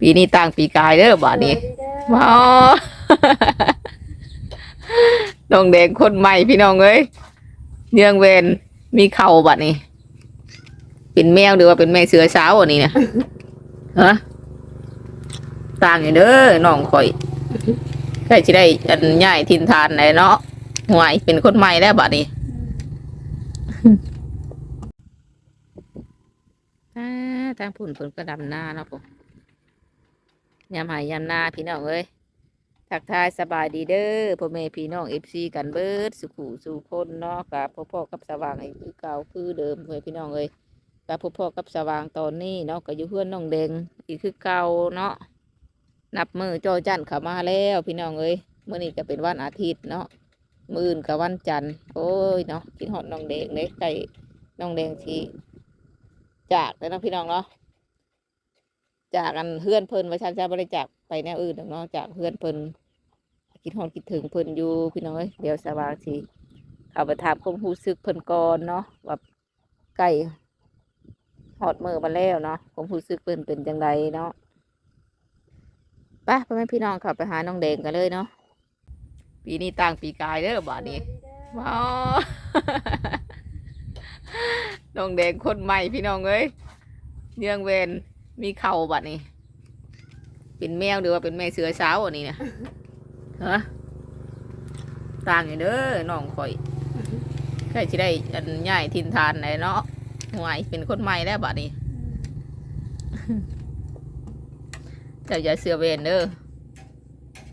ปีนี้ต่างปีกายเด้อบาดนี้ว้าวน้องแดงคนใหม่พี่น้องเอ้ยเนืองเวนมีเข่าบัดนี้ เป็นแมวหรือว่าเป็นแม่เสือสาวอันนี้เนี่ยฮะต่างอยู่เด้อน้องข่อยใครจะได้อันใหญ่ทินทานไหนเนาะห่วยเป็นคนใหม่แล้วบัดนี้อ่าทางผุ่นผลกระดำหน้าเนาะผม ยามหายยามนาพี่น้องเอ้ยทักทายสบายดีเด้อพ่อแม่พี่น้องเอฟซีกันเบิดสุขูสู่คนเนาะกับพ่อพ่อกับสว่างไอ้คือเก่าคือเดิมเพื่อพี่น้องเอ้ยกับพ่อพ่อกับสว่างตอนนี้เนาะก็อยู่เพื่อนน้องแดงอีกคือเก่าเนาะนับมือจอจันเข้ามาแล้วพี่น้องเอ้ยเมื่อนี้ก็เป็นวันอาทิตย์เนาะมื่นกับวันจันทร์โอ้ยเนาะกินฮอดน้องแดงเลยใกล้น้องแดงทีจากแล้วนะพี่น้องเนาะ จากกันเพื่อนเพิ่นไว้ชันจะบริจาคไปแนวอื่นดอกเนาะจากเพื่อนเพิ่นคิดฮอดคิดถึงเพิ่นอยู่พี่น้อยเดี๋ยวสบางสิเข้าไปถามความรู้สึกเพิ่นก่อนเนาะว่าใกล้ฮอดมือมาแล้วเนาะความรู้สึกเพิ่นเป็นจังไดเนาะไปพ่อแม่พี่น้องเขับไปหาน้องแดงกันเลยเนาะปีนี้ต่างปีกายเด้อบาดนี้ว้าวน้องแดงคนใหม่พี่น้องเอ้ยเนืองเวน มีเข่าบัดนี้ เป็นแมวหรือว่าเป็นแม่เสือสาวอันนี้เนี่ยฮะต่างอยู่เด้อน้องข่อยใครจะได้อันใหญ่ทินทานไหนเนาะห่วยเป็นคนใหม่แล้วบัดนี้เจ้าอย่าเสือเวนเด้อ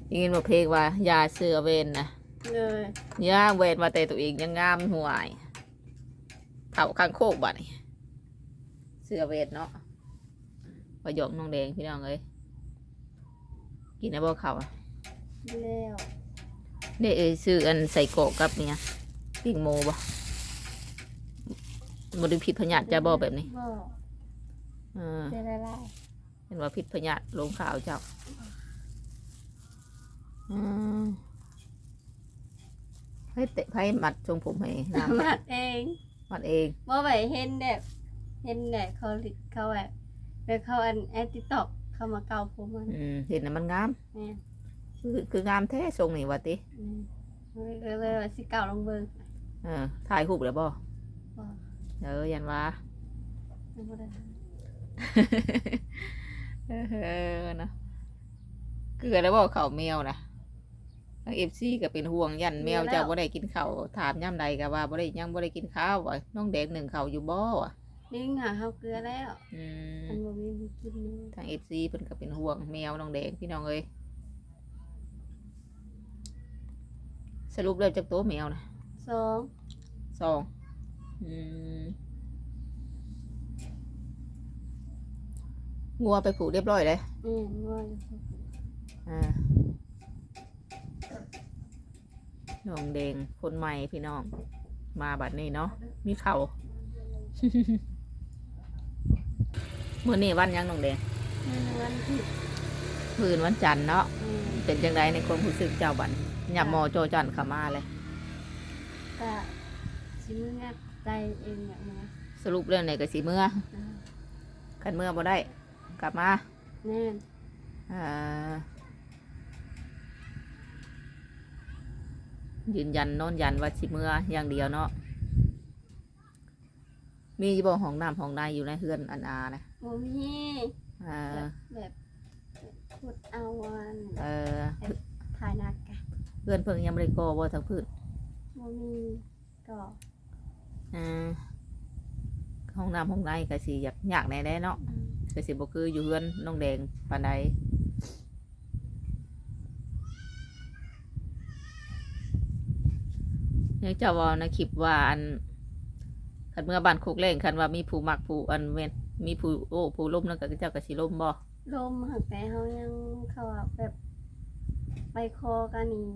ได้ยินว่าเพลงว่าอย่าเสือเวนนะเลยย่าเวนมาแต่ตัวเองยังงามห่วยเข่าข้างโคกบัดนี้เสือเวนเนาะ ประโยคน้องแดงพี่น้องเอ้ยกินได้บ่เขาอะแล้วได้เอ้ยซื้ออันใส่โกะกับเนี่ยปิ้งโมบ่บริพิษพญาติจะบ่แบบนี้บอกเออจะละลายเห็นว่าพิษพญาติลงข่าวเจ้าอืมให้เตะไพ่มัดทรงผมให้นางมัดเองมัดเองว่าไปเห็นแบบเห็นแบบเขาลิเขาแบบ แบบเขาอันแอดติตอกเขามาเกาผมมันอืมเห็นนะมันงาม แม่นคือคืองามแท้ทรงนี่วะติอืมเลยเลยว่าสิเก่าลงเบิ่ง เออถ่ายรูปแล้วบ่บอกเออยันว่าไม่ได้ทเออเนาะเกลือแล้วบ่เขาวแมวนะทางเอฟซีก็เป็นห่วงยันแมวเจ้าบ่ได้กินข้าวถามย่ำใดก็ว่าบ่ได้ยังบ่ได้กินข้าวบ่น้องแดงหนึ่งข้าวอยู่บ่วะำนี่หาข้าวเกลือแล้วอืมอันบ่มีมีกินเลยทางเอฟซีเพิ่นก็เป็นห่วงแมวน้องแดงพี่น้องเอ้ยสรุปแล้วจากตัวแมวนะสองสองอืมงัวไปผูกเรียบร้อยเลยอืมว่าอ่าน้องแดงคนใหม่พี่น้อง มาบัดนี้เนาะมีเขา เมื่อนี้วันหยังน้องแดงวันที่คืนวันจันทร์เนาะอืมเป็นจังไดในความรู้สึกเจ้าบัดหยับหมอโจจันเข้ามาเลย ก็ชิมงัดใจเองอย่างนี้สรุปเรื่องไหนก็สิเมื่ออ่าคันเมื่อบ่ได้ กลับมาแน่นอ่ายืนยันโน้นยันว่าสิเมื่ออย่างเดียวเนาะ มีบ่ห้องน้ำห้องในอยู่ในเฮือนอันอานะบ่มีอ่าแบบพูดเอาวันเออถ่ายหนักกะเพื่อนเพิ่งยังไม่ได้ก่อบ่ทั้งพื้นบ่มีก็อ่าห้องน้ำห้องในก็สิอยากยากแน่แน่เนาะก็สิบ่คืออยู่เฮือนน้องแดงปานใดยังเจ้าเว่าในะคลิปว่าอัน คันเมื่อบ้านโคกเล่งคันว่ามีผู้มักผู้อันเว้นมีผู้โอ้ผู้ล้มนั่นก็เจ้าก็สิล้มบ่ลมหักแต่เฮายังเขาว่าแบบไปคอกันนี่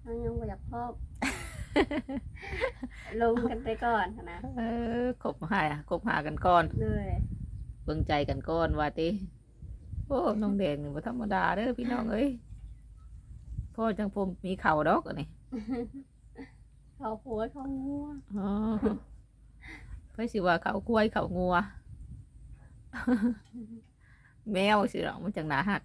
เฮายังบ่อยากพบ ลมกันไปก่อนนะเออคบหาคบหากันก่อนเลยเบิ่งใจกันก่อนว่าติโอ้น้องแดงนี่บ่ธรรมดาเด้อพี่น้องเอ้ยพ่อจังผมมีเข่าดอกอันนี่เขาผัวเขางัวอ๋อ ไปสิว่าเขากล้วยเขางัว แมวสิหรอกมันจังหนาหัก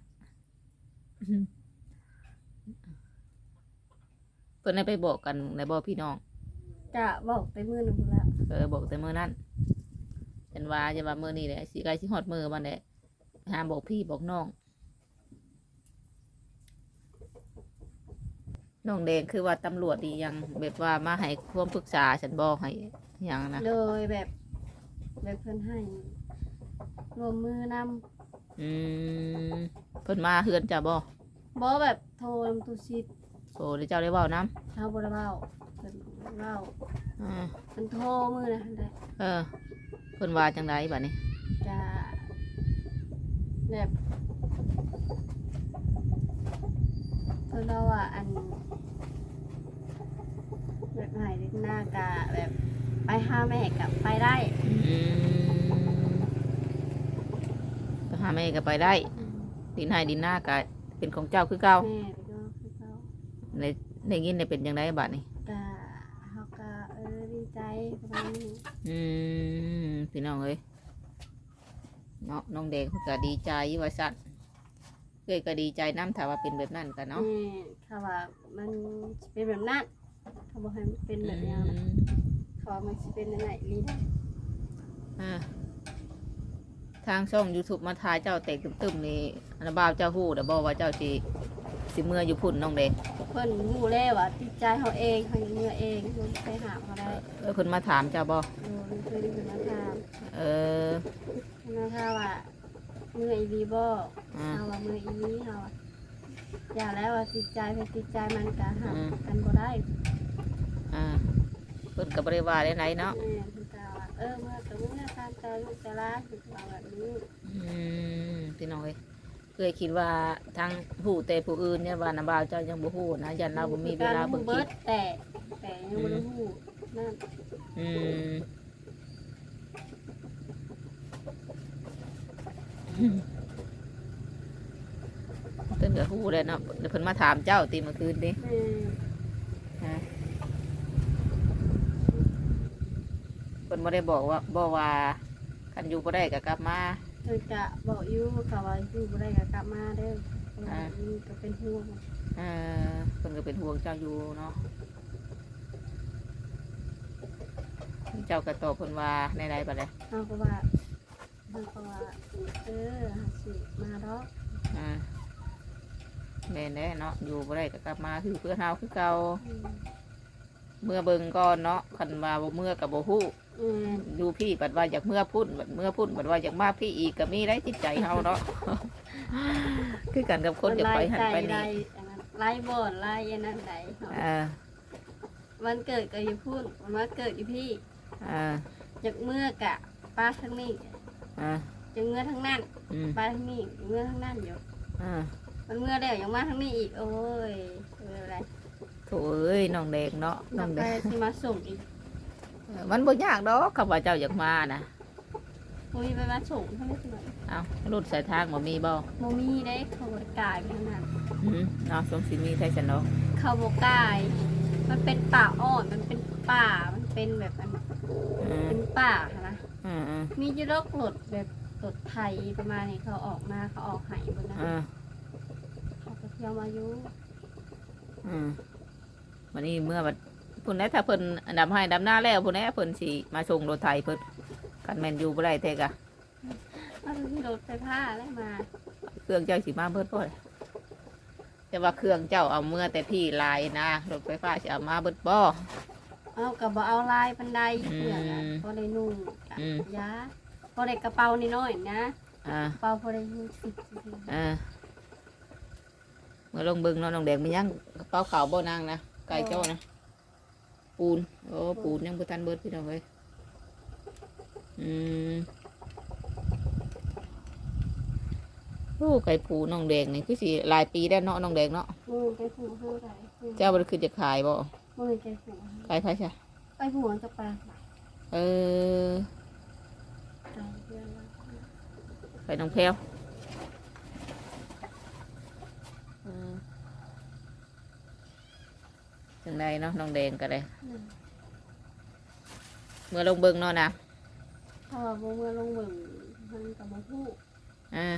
เพิ่นได้ไปบอกกันในบ่พี่น้องจะบอกไปมือหนึ่งแล้วเออบอกแต่มื้อนั้นฉันว่าจะว่ามื้อนี้แหละสิใกล้สิฮอดมื้อมันแหละหาบอกพี่บอกน้องน้องแดงคือว่าตำรวจดียังแบบว่ามาให้ความปรึกษาฉันบอกให้ หยังนะเลยแบบแบบเพิ่นให้รวมมือนำอืมเพิ่นมาเฮือนจ้ะบ่บ่แบบโทรนำตุชิดโอ้เจ้าได้เว้านํเฮาบ่ได้เว้าเพิ่นเว้าอ่าเพิ่นโทรมือนะได้เออเพิ่นว่าจังไดบัดนี้ จะแบบเพิ่นเราอะอันแบบหายเล็กหน้ากะแบบ ไปหาแม่กับไปได้อืมไปหาแม่ก็ไปได้ ดินให้ดินหน้าก็เป็นของเจ้าคือเก่าแม่ไปก็คือเขาในในยินได้เป็นจังไดบัดนี้ กะเขากะเออดีใจประมาณนี้อืมพี่น้องเอ้ยเนาะน้องแดงเพิ่นก็ดีใจว่าซั่นเอ้ยก็ดีใจนํถ้าว่าเป็นแบบนั้นกันเนาะแม่เขาว่ามันสิเป็นแบบนั้นเขาบอกให้มันเป็นแบบนี้อืมเขาว่ามันสิเป็นยังไงลีได้อ่าทางช่อง YouTube มาทายเจ้าแตกตึมๆนี่อันบ่าวเจ้าฮู้เด้อบ่ว่าเจ้าสิสิเมื่ออยู่พุ่นน้องแดงเพิ่นรู้แล้วว่าติดใจเขาเองเขาเมื่อเองมันไปหาเขาได้เออเพิ่นมาถามเจ้าบ่โดนเคยได้ยินมาถามเออมาถามว่าเมื่ออีวีบ่อ่าเขาว่าเมื่ออีวีเขาว่าอย่าแล้วว่าติดใจเพิ่นติดใจมันก็หาอืมกันบ่ได้อ่า เพิ่นก็บ่ได้ว่าได้ไหนเนาะแม่เพิ่นก็ว่าเออเมื่อก็เมื่อตามใจลูกใจหลานเพิ่นก็ว่าแบบนี้อืมพี่น้องเอ้ยเคยคิดว่าทางผู้แต่ผู้อื่นเนี่ยว่าน้าบ่าวเจ้ายังบ่ฮู้นะยันเราบ่มีเวลาเบิ่งคเบิลิดปแต่แต่ยังบ่ได้ฮู้นั่นอืมเพิ่นก็ฮู้แล้วเนาะเดี๋ยวเพิ่นมาถามเจ้าติเมื่อคืนนี้ แม่ เพิ่นบ่ได้บอกว่าบ่ว่าคันอยู่บ่ได้ก็กลับมา เพิ่นก็บอกอยู่เขาว่าอยู่บ่ได้ก็กลับมาเด้อเพราะว่าอ่า นี่ก็เป็นห่วงเออเพิ่นก็เป็นห่วงเจ้าอยู่เนาะเจ้าก็ตอบเพิ่นว่าในใดบัดนี้เขาก็ว่าเขาก็ว่าเออหาสิมาดอกอ่าแม่นแน่เนาะอยู่บ่ได้ก็กลับมาคือเพื่อนเฮาคือเก่า อืมเมื่อเบิ่งก่อนเนาะคันว่าบ่เมื่อก็บ่ฮู้ แม่อยู่พี่บัดว่าอยากเมื่อพุ่นบัดเมื่อพุ่นบัดว่าอยากมาพี่อีกก็มีได้จิตใจเฮาเนาะ คือกันกับคนอยากไปหันไปไล่นี่อันนั้นไล่บ่อนไล่อันนั้นไดเขาอ่าวันเกิดก็อยู่พูดวันมาเกิดอยู่พี่อ่าจากเมื่อกะป้าทั้งนี้อ่าจากเมื่อทั้งนั้นอืมป้าทั้งนี้เมื่อทั้งนั้นอยู่อ่ามันเมื่อแล้วยังมาทั้งนี้อีกโอ้ยเอออะไรโถเอ้ยน้องแดงเนาะน้นัอบงไปแดงที่มาส่งอีกเออ มันบ่ยากดอกคำว่าเจ้าอยากมานะคุยไปมาส่งเท่าไหร่สิเอ้ารถสายทางบ่มีบ่โมมีได้เขาบกายไปทางนั้นอืมเนาะสมสิมีไทยฉันเนาะเขาบกาย มันเป็นป่าอ่อนมันเป็นป่ามันเป็นแบบมันอืมเป็นป่าค่ะนะอืมอืมมีอยุโรกรถแบบรถไทยประมาณนี้เขาออกมาเขาออกใหายบนนั้นอืมเขาไปเที่ยวมาอยู่อืมวันนี้เมื่อบัด พุ่นแน่ถ้าเพิ่นอันดับให้ดับหน้าแล้วพุ่นแน่เพิ่นสิมาส่งรถไถเพิ่นกันแม่นอยู่บ่ได้แท้กะมาที่รถไฟฟ้าอะไรมาเครื่องเจ้าสิมาเบิดบ่ล่ะแต่ว่าเครื่องเจ้าเอาเมื่อแต่พี่ลายนะรถไฟฟ้าสิเอามาเบิดบ่ เอากับบ่เอาลายบันไดอืมเพื่อนอะพอได้นุ่งกะอืม ยาพอได้กระเป๋านิดหน่อยนะอ่ากระเป๋าพอได้อยูสิบอ่าเมื่อลงเบิ่งเนาะน้องแดงมียังกระเป๋าขาวบ่นางนะไก่เจ้านะ ปูนโอ้ปูนยังบ่ทันเบิดพี่น้องเอ้ยอืมโอ้ไก่ปูน้องแดงนี่คือสิหลายปีได้วเนาะน้องแดงเนาะมือไปผูกห้างไรเจ้าบ่ได้คือจะขายบ่มือไปผูกขายไผซะไปผูกจะปลาไหลเออใจเพื่อนว่าไปน้องแพรวเออ จังไดเนาะน้องแดงก็ได้อืมเมื่อลงเบิ่งเนาะนะถ้าว่าบ่เมื่อลงเบิ่งมันกับบ่ฮู้อ่า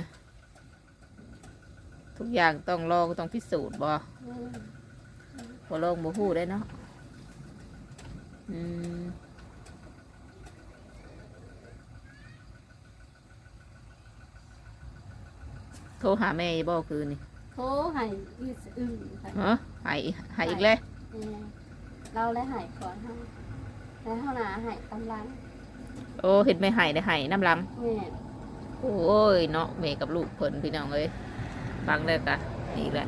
ทุกอย่างต้องลองต้องพิสูจน์บ่แม่นบ่ลองบ่ฮู้ได้เนาะอืมโทรหาแม่อีบ่คืนนี่โทรให้ยืดสะอึ้งค่ะฮะหายหายอีกแล้ว แม่เราเลยหายก่อนเฮาแล้วเฮาน่ะหายกำลังโอ้เห็นไม่หายได้หายน้ำลัง แม่นโอ้ยเนาะแม่กับลูกเพิ่นพี่น้องเอ้ยฟังได้กะอีกแล้ว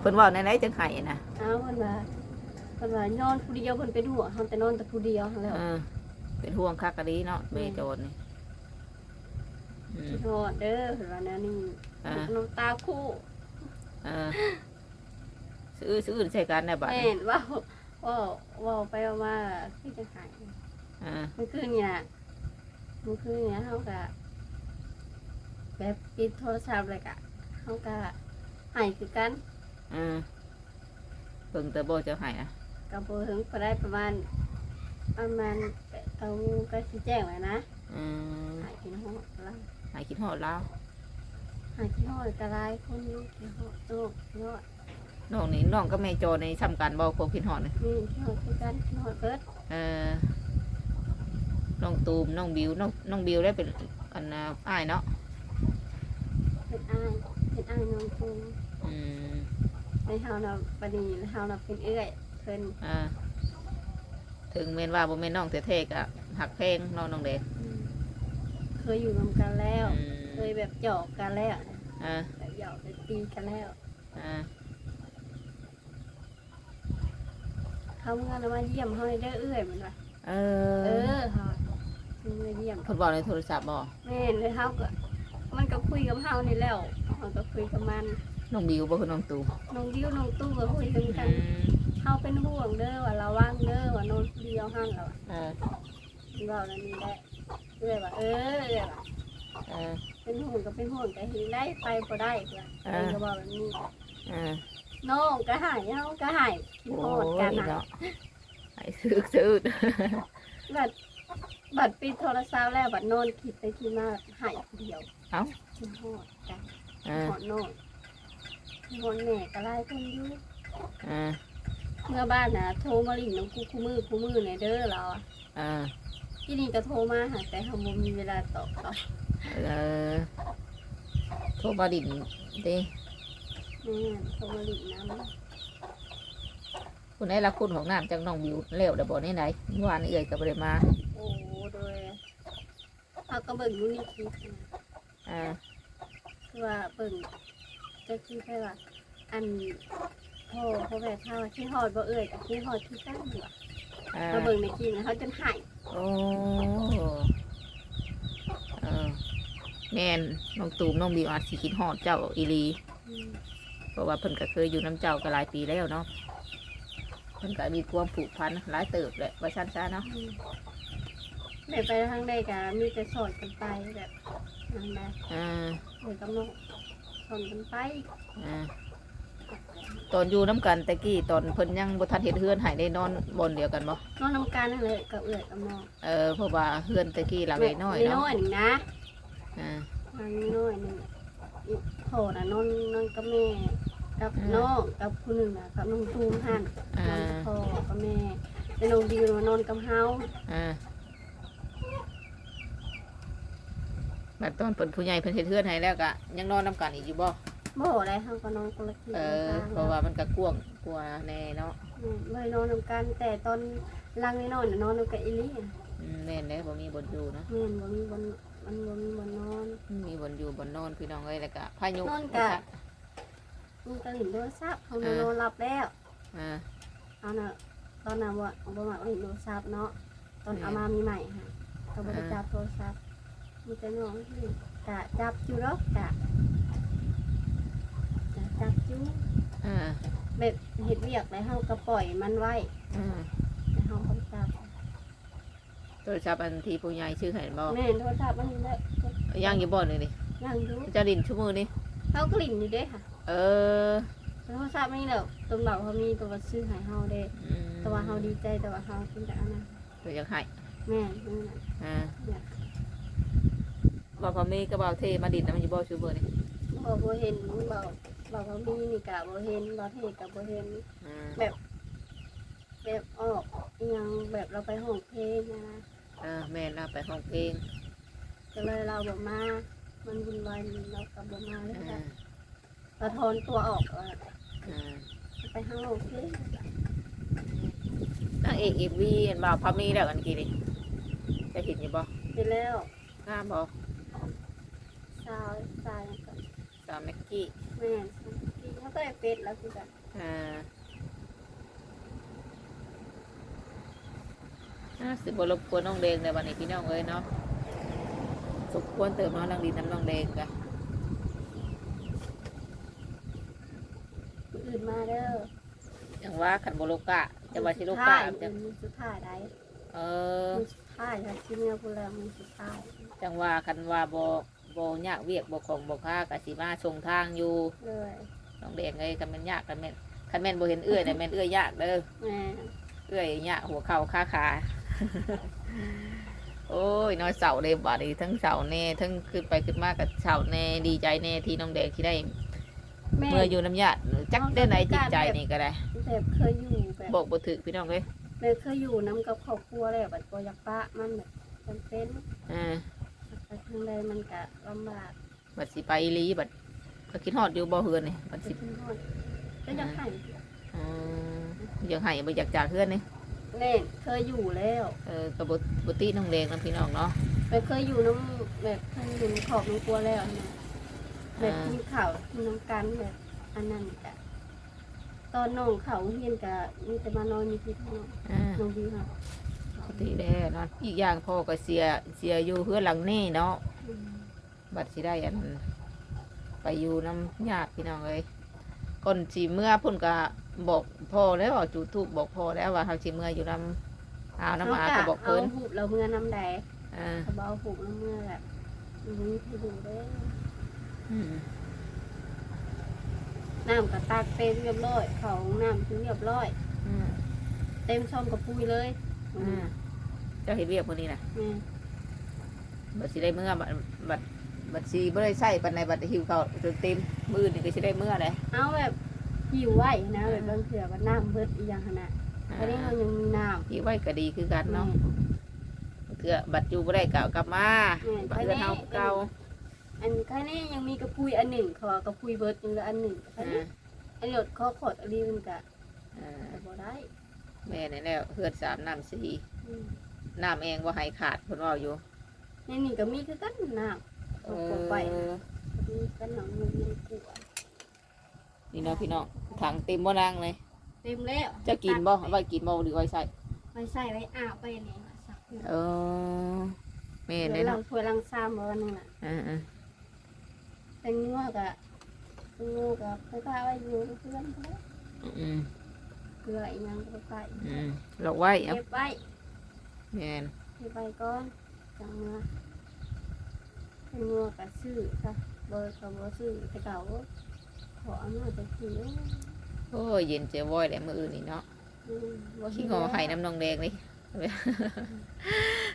เพิ่นเว่าในไหนจังไห้นะเอาเพิ่นว่าเพิ่นว่านอนผู้เดียวเพิ่นเป็นหัวเฮาแต่นอนแต่ผู้เดียวหั้นแหล้วเออเป็นห่วงคักกะดีเนาะแม่โจรนี่อืมโทษเด้อเพิ่นว่าแนวนี้อ่า น้ำตาคู่ เออ ซื้อซื้อใส่กันได้บัดแม่นี้นว่าว่าว่าไปเอามาที่จะหายอ่าเมื่อคืนเนี่ยเมื่อคืนเนี่ยเขาก็แบบปิดโทรศัพท์เลยกะเขาก็หายคือกันอ่าเบิ่งแต่บ่เจะหายนะกับโบถึงก็ได้ประมาณประมาณเอาก็ชี้แจ้งไว้นะอืมหายกินหอดละหายคิดฮอดแล้วหายกินหอดกระไรคนอยู่กินหอดโตกินหอด น้องนี่น้องก็แม่โจรในซ้ำกันบ่คงคิดฮอดนี่นี่กินหอดคือกันกินหอดเบิดเออน้องตูมน้องบิวน้องน้องบิวได้เป็นอันน่ะอ้ายเนาะเป็นอ้ายเป็นอ้ายน้องปูอืมในเฮาน่ะปนีเฮาน่ะเป็นเอื้อยเพิ่นอ่าถึงแม่นว่าบ่แม่นน้องแท้ๆก็หักแพงน้องน้องเด็กอืมเคยอยู่รวมกันแล้ว อืมเคยแบบหยอกกันแล้วอ่าแบบหยอกแบบตีกันแล้ว อ่า เขาเมื่อนะมาเยี่ยมเขาให้เด้อเอื้อยเหมือนว่าเอเอออค่ะเมื่อเยี่ยม เพิ่นบอกในโทรศัพท์บ่แม่นเลยเฮาก็มันก็คุยกับเฮานี่แล้วมันก็คุยกับมันน้องบิวบ่คือน้องตูมน้องดิวน้องตู้ก็คุยกันกันอืมเฮาเป็นห่วงเด้อว่าระวังเด้อว่านอนผู้เดียวหั่นแล้วอะเออเว้าแล้วนี่แหละเอื้อยว่าเออเอื้อยว่าเออเป็นห่วงก็เป็นห่วงแต่เห็นได้ไปบ่ได้เพื่อนอ่าเอื้อยก็บอกแบบนี้ เออ น้องก็หายเฮาก็หายคิดโอ้ฮอดกันยน่ะเนาะไอ้ซื้อซื้อบัดบัดปิดโทรศัพท์แล้วบัดนอนคิดไปคิดมาหายผู้เดียวเอ้า คิดฮอดกันเออหอนนอนหอนแหน่ก็ไล่คนอยู่เออเมื่อบ้านน่ะโทรมาลิ่นน้องกูคู่มือคู่มือในเด้อเราอะเออที่นี่ก็โทรมาหาแต่เขาบ่มีเวลาตอบเขาเออโทรมาดินเด้แม่ นโทรมาลิ่นน้คุณได้รับคุณของน้ำจากน้องบิวแล้วได้บ่ในไหนเมื่อวานนี้เอ่ยก็บ่ได้มาำโอ้โดยเขาก็เบิ่งอยู่ในคลิปนะอ่าคือว่าเบิ่งจะคิดแค่ว่า อันพ่อพ่อแม่เท่าที่ฮอดบ่เอ่ยกับที่ฮอดที่ตั้งอยู่อะอ่ามาเบิ่งในคลิปนะเขาจนหายโอ้เออแม่นน้องตูมน้องบิวอาจสิคิดฮอดเจ้าอีหลี อืม เพราะว่าเพิ่นก็เคยอยู่น้ำเจ้าก็หลายปีแล้วเนาะเพิ่นก็มีความผูกพันหลายเติบแหละว่าชั้นซะเนาะอืมได้ไปทางใดก็มีแต่สอนกันไปแบบนั่นแหละอ่าเดี๋ยวกำลังสอนกันไปอ่าตอนอยู่น้ำกันแต่กี้ตอนเพิ่นยังบ่ทันเฮ็ดเฮือนให้ได้นอนบนเดียวกันบ่นอนนำกันนั่นเลยกับเอื้อยกับน้องเออเพราะว่าเฮือนแต่กี้หลังน้อยๆน้เนาะอยๆหนึ่งนะอ่า หลังน้อยๆหนึ่งอีกโถน่ะนอนนอนกับแม่ กับน้องกับผู้หนึ่งน่ะกับน้องตูมหันอ่านอนกับพ่อกับแม่แต่น้องดิวน่ะนอนกับเฮาอ่าบัดตอนเพิ่นผู้ใหญ่เพิ่นเฮ็ดเฮือนให้แล้วก็ยังนอนน้ำกันอีกอยู่บ่บ่ได้เฮาก็นอนคนละที่เอคนอละเพราะว่ามันก็กว้างกว่าแน่เนาะอืมบ่ได้นอนนำกันแต่ตอนหลังน้อยๆน่ะนอนนำกับอีหลี่อะอืมแน่นเลยบ่มีบนอยู่เนาะแม่นบ่มีบนมันบ่มีบนนอน มีบนอยู่บนนอนพี่น้องเอ้ยแล้วก็พายุนอนกะ มันก็เล่นโทรศัพท์เฮาน่ะนอนหลับแล้วอ่าเอาน่ะตอนน่ะบ่บ่มักเล่นโทรศัพท์เนาะตอนเอามามีใหม่ค่ะก็บ่ได้จับโทรศัพท์มีแต่น้องที่กะจับอยู่หรอกกะกะจับอยู่อ่าแบบเฮ็ดเวียกแล้วเฮาก็ปล่อยมันไว้อืมแล้วเฮาก็จับโทรศัพท์อันที่ผู้ใหญ่ชื่อให้บ่แม่นโทรศัพท์มันนี่แหละย่างอยู่บ่นี่นี่ยังอยู่เจะดินชั่วโมงนี่เฮาก็ลิ้นอยู่เด้ค่ะ เออโทรศัพท์มันนี่แหละตรงเบาเขามีตัวซื้อให้เฮาเด้ อืมแต่ว่าเฮาดีใจแต่ว่าเฮาเพิ่นก็อันนั้นตัวอยากให้แม่นนั่นน่ะอ่าเนี่ยบ่พอมีกระเป๋าเทมาดินนะมันอยู่บ่ชั่วโมงนี่บ่บ่เห็นบ่บ่บ่มีนี่กะบ่เห็นบ่เทศกะบ่เห็นอืมแบบออกอิหยังแบบเราไปห้องเพลงนะนะเออแม่เราไปห้องเพลงก็เลยเราบ่มา มันวุ่นวายเราก็บ่มาเลยอ่าค่ะ เราทอนตัวออกว่าอ่าไปห้องเพลงนางเอกอีวีเห็นบ่าวพามีแล้วกันกี่ดิจะเห็นอยู่บ่ไปแล้วงามบ่สาวสายก็สาวแม็กกี้แม่นที่เขาก็ได้เป็ดแล้วคือกันอ่าอ่าสิบรบกวนน้องเดงในวันนี้พี่น้องเอ้ยเนาะสมควรเติมน้องลังดีน้ำน้องเดงกะ คนอื่นมาเด้ออย่างว่าขันโบโลกะจะว่าชิโลกะจะจะมีสุดท้ายได้เออมีสุดท้ายค่ะที่เมียพูดแล้วมีสุดท้ายจังว่าคันว่าบ่บ่ยากเวียกบ่ของบ่ค่ากะสิมาส่งทางอยู่เลยน้องเดงเอ้ยคันแม่นยากคันแม่นคันแม่นบ่เห็นเอื้อยแต่ะแม่นเอื้อยยากเด้อแม่เอื้อยยากหัวเข่าขาขาโอ้ยน้อยเสาเลยบาดนี้ทั้งเสาแน่ทั้งขึ้นไปขึ้นมากับเสาแน่ดีใจแน่ที่น้องแดงที่ได้ แม่เมื่ออยู่น้ำยาจักได้ไหนจิตใจนี่ก็ได้แบบเคยอยู่แบบบอกบ่ถึกพี่น้องเอ้ยแบบเคยอยู่น้ำกับครอบครัวแล้วแบบบ่อยากปะมันแบบจำเป็นอ่าไปทางใดมันก็ลำบากบัดสิไปอีหลีบัดก็คิดฮอดอยู่บ่เฮือนนี่บัดไปสิขึ้นฮอดก็ยังให้อืมอยากให้บ่อยากจากเฮือนนี่แม่เคยอยู่แล้วเออก็บ่บ่ติน้องแดงนํพี่น้องเนาะแบบเคยอยู่น้ำแบบเคยอยู่ในขอบน้ำครัวแล้วนะ แบบกินข้าวกินน้ำกันแบบอันนั้นกะตอนน้องเขาเฮียนกะมีแต่มานอนมีพี่น้องอ่าน้องดีค่ะปกติแล้เนาะอีกอย่างพ่อก็เสียเสียอยู่เฮือนหลังนี่เนาะอืมบัดสิได้อัน ไปอยู่น้ำญาติพี่น้องเลยก่อนสิเมื่อเพุ่นก็บอกพ่อแล้วว่าจุดทูบบอกพ่อแล้วว่าเขาสิเมื่ออยู่น้ำอาวน้ำอาก็บอกเอาเพิ่นหูบเราเมื่อน้ำแดงอ่า เขาเอาหูบเราเมื่อแบบมีที่ดูได้อืม น้ำก็ตักเต็มเรียบร้อยเขาน้ำถึงเรียบร้อยอืมเต็มช่องกับปุยเลยอืมเจ้าเห็นเรียกคนนี้นะแม่บัดสิได้เมื่อบัดบัดบัดสิบ่ได้ใส่ปันในบัดหิวเขาวจนเต็มมือนี่ก็สิได้เมื่อเลยเอาแบบหิวไหวนะแบบบางเถื่อว่าน้ำเบิดอีกอย่างขนาดอ่าอันนี้เรายังมีน้ำหิวไว้ก็ดีคือกันแม่เนาะเถื่อบัดอยู่บ่ได้ก็เอากลับมาแม่บัดเรือนเฮาเก่า อันค่นี้ยังมีกระปุยอันหนึ่งเขาว่ากระปุยเบิดยังเหลืออันหนึ่งอันอ่านี้อันนี้ข้อขอดอันนี้มันกะอ่าบ่ได้แม่นี่แล้วเฮือนสามน้ำสี่อืมน้ำเองว่าให้ขาดเพิ่นว่าอยู่นี่นี่ก็มีคือกันน้ำเอากลัวไปเออมีกันหนังมันยังกลัวนี่เนาะพี่น้องถังเต็มบ่นางเลยเต็มแล้วจะกินบ่เอาไว้กินบ่หรือไว้ใส่ไว้ใส่ไว้อาบไปนี่นะสักหนึ่งเออแม่เดี๋เนี่ยยวเราเนาะถ้วยลังซ้ำมาวันหนึงน่ะ อ่า แตงงัวกะแตงงัวกะไปพาไว้อยู่กับเพื่อนเขาๆอืมเกลืออีกยังก็ไปอืมหลอกไว้เอาเก็บไว้แม่นเก็บไว้ก่อนจังเมื่อแตงงัวกะซื้อค่ะเบอร์เขาบ่ซื้อแต่เก่าขอเอาเมื่อจะซื้อโอ้ยเย็นเจอว้อยแล้วมื้ออื่นนี่เนาะอืมบ่ขี้งอไห้น้ำนองแดงนี่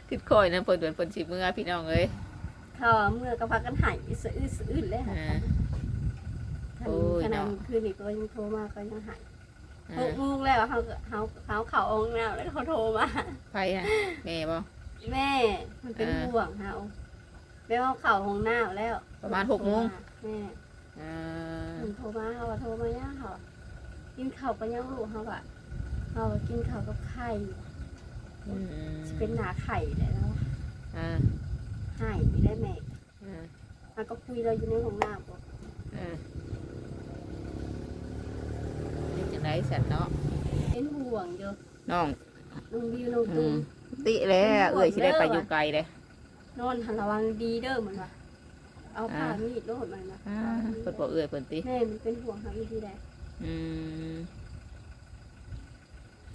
คิดคอยนะเพิ่นเพิ่นเพิ่นสิมื้อพี่น้องเอ้ย เขาเอาเมื่อก็พากันใหายสะอื้นสะอื้นเลยค่ะอ่าขโอ้ยนาดเนาะ คืนนี้ก็ยังโทรมาก็ยังใหายอ่หกาโมงแล้วเขาก็เขาเขาเขาองแล้วแล้วเขาโทรมาไผอะแม่บ่แม่มันเป็นอ่าห่วงเขาแม่ว่าเขาห้องน้ำแล้วประมาณหกโมงแม่อ่ามันโทรมาเขาว่าโทรมาย่าเขากินข้าวกับยังลูกเขาอะเขาว่ากินข้าวกับไข่อืมสิเป็นหนาไข่เลยแล้วอ่า หายได้แม่อ่ามันก็คุยเราอยู่ในห้องน้ำบอกอ่านี่จังได๋สั่นเนาะเป็นห่วงเยอะน้องน้องบิวน้องอืตุ้มมติแล้วเอ้ยสิได้ไปเด้ออยู่ไกลเลย นอนหันระวังดีเด้อมันว่าเอาผ้ามีดโลดมันนะอ่าเพิ่นบอกเอ้ยเพิ่นติ แม่มันเป็นห่วงหาวิธีใดอืม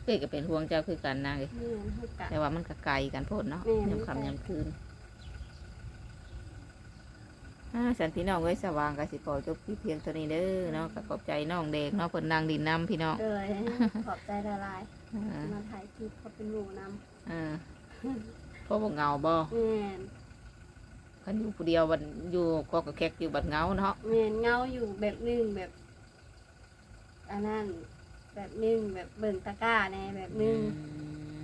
เอ้ยก็เป็นห่วงเจ้าคือกันนางเอ้ยแม่ให้กะ แต่ว่ามันก็ไกลกันโพดเนาะแม่นยามค่ำยามคืนอ่า สันพี่น้องเอ้ยสว่างก็สิขอจบที่เพียงเท่านี้เด้อเนาะก็ขอบใจน้องเด็กเนาะเพิ่นนางดินน้ำพี่น้องเลยขอบใจละลายอ่ามาถ่ายคลิปเขาเป็นหมู่นอ่าเพราะบ่เหงาบ่ำแม่นคันอยู่ผู้เดียวบันอยู่ก็กระแคกอยู่บัดเหงาเนาะแม่นเงาอยู่แบบหนึงแบบอันนั้นแบบหนึงแบบเบิ่งตะกร้าแน่แบบหนึงอืม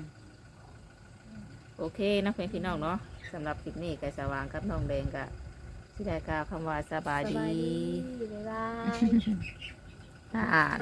โอเคเนาะเพื่อนพี่น้องเนาะสำหรับคลิปนี้ไก่สว่างกับน้องแดงกะ ที่ได้กล่าวคำว่าสบายสดีบายดี บ๊ายบาย อ่าน